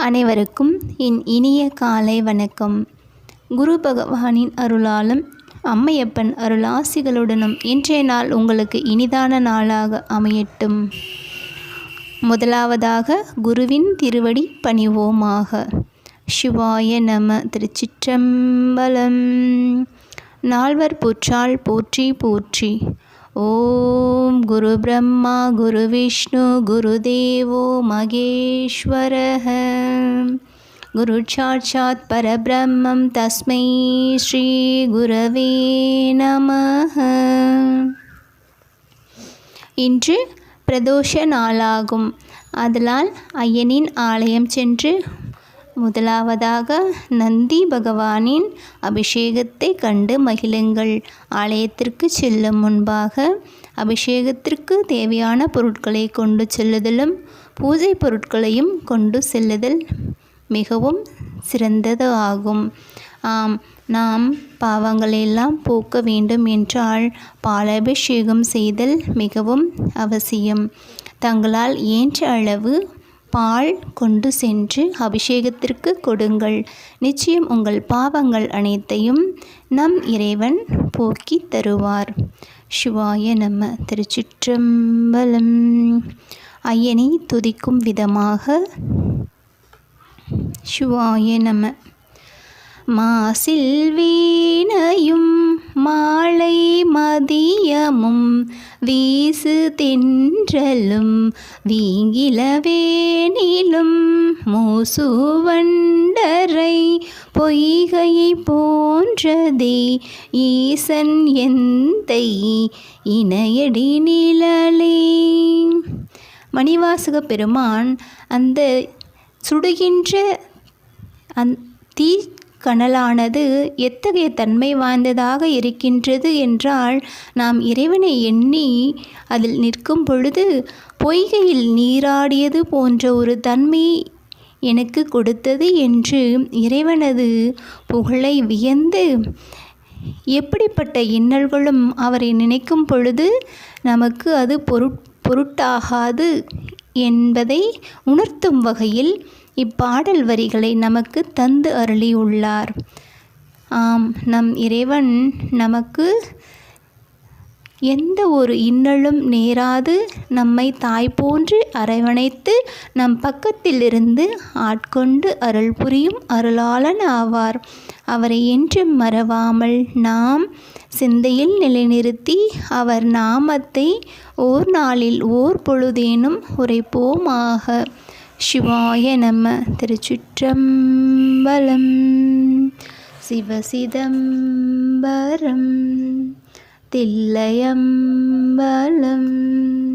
அனைவருக்கும் என் இனிய காலை வணக்கம். குரு பகவானின் அருளாலும் அம்மையப்பன் அருளாசிகளுடனும் இன்றைய நாள் உங்களுக்கு இனிதான நாளாக அமையட்டும். முதலாவதாக குருவின் திருவடி பணிவோமாக. சிவாய நம திருச்சிற்றம்பலம். நால்வர் போற்றால் போற்றி போற்றி. ஓம் குரு பிரம்மா குரு விஷ்ணு குரு பரபிரம்மம் தஸ்மை ஸ்ரீ குரவே நமः இன்று பிரதோஷ நாளாகும். அதனால் ஐயனின் ஆலயம் சென்று முதலாவதாக நந்தி பகவானின் அபிஷேகத்தை கண்டு மகிழுங்கள். ஆலயத்திற்கு செல்லும் முன்பாக அபிஷேகத்திற்கு தேவையான பொருட்களை கொண்டு செல்லுதலும் பூஜை பொருட்களையும் கொண்டு செல்லுதல். மிகவும் சிறந்தது ஆகும். ஆம் நாம் பாவங்களெல்லாம் போக்க வேண்டும் என்றால் பாலாபிஷேகம் செய்தல் மிகவும் அவசியம். தங்களால் இயன்ற அளவு பால் கொண்டு சென்று அபிஷேகத்திற்கு கொடுங்கள். நிச்சயம் உங்கள் பாவங்கள் அனைத்தையும் நம் இறைவன் போக்கி தருவார். சிவாய நம்ம திருச்சிற்றம்பலம். ஐயனை துதிக்கும் விதமாக சிவாய நம. மாசில் வீணையும் மாலை மதியமும் வீசு தென்றலும் வீங்கிலவேனிலும் மூசுவண்டரை பொய்கையை போன்றதே ஈசன் எந்தை இணையடி நிழலே. மணிவாசக பெருமான் அந்த சுடுகின்ற அந் தீ கனலானது எத்தகைய தன்மை வாய்ந்ததாக இருக்கின்றது என்றால் நாம் இறைவனை எண்ணி அதில் நிற்கும் பொழுது பொய்கையில் நீராடியது போன்ற ஒரு தன்மை எனக்கு கொடுத்தது என்று இறைவனது புகழை வியந்து எப்படிப்பட்ட இன்னல்களும் அவரை நினைக்கும் பொழுது நமக்கு அது பொருட் பொருட்டாகாது என்பதை உணர்த்தும் வகையில் இப்பாடல் வரிகளை நமக்கு தந்து அருளியுள்ளார். ஆம் நம் இறைவன் நமக்கு எந்த ஒரு இன்னலும் நேராது நம்மை தாய் போன்று அரவணைத்து நம் பக்கத்திலிருந்து ஆட்கொண்டு அருள் புரியும் அருளாளன் ஆவார். அவரை என்றும் மறவாமல் நாம் சிந்தையில் நிலைநிறுத்தி அவர் நாமத்தை ஓர் நாளில் ஓர் பொழுதேனும் உரைப்போமாக. சிவாய நம்ம திருச்சிற்றம்பலம். சிவசிதம்பரம். தில்லையம்பலம்.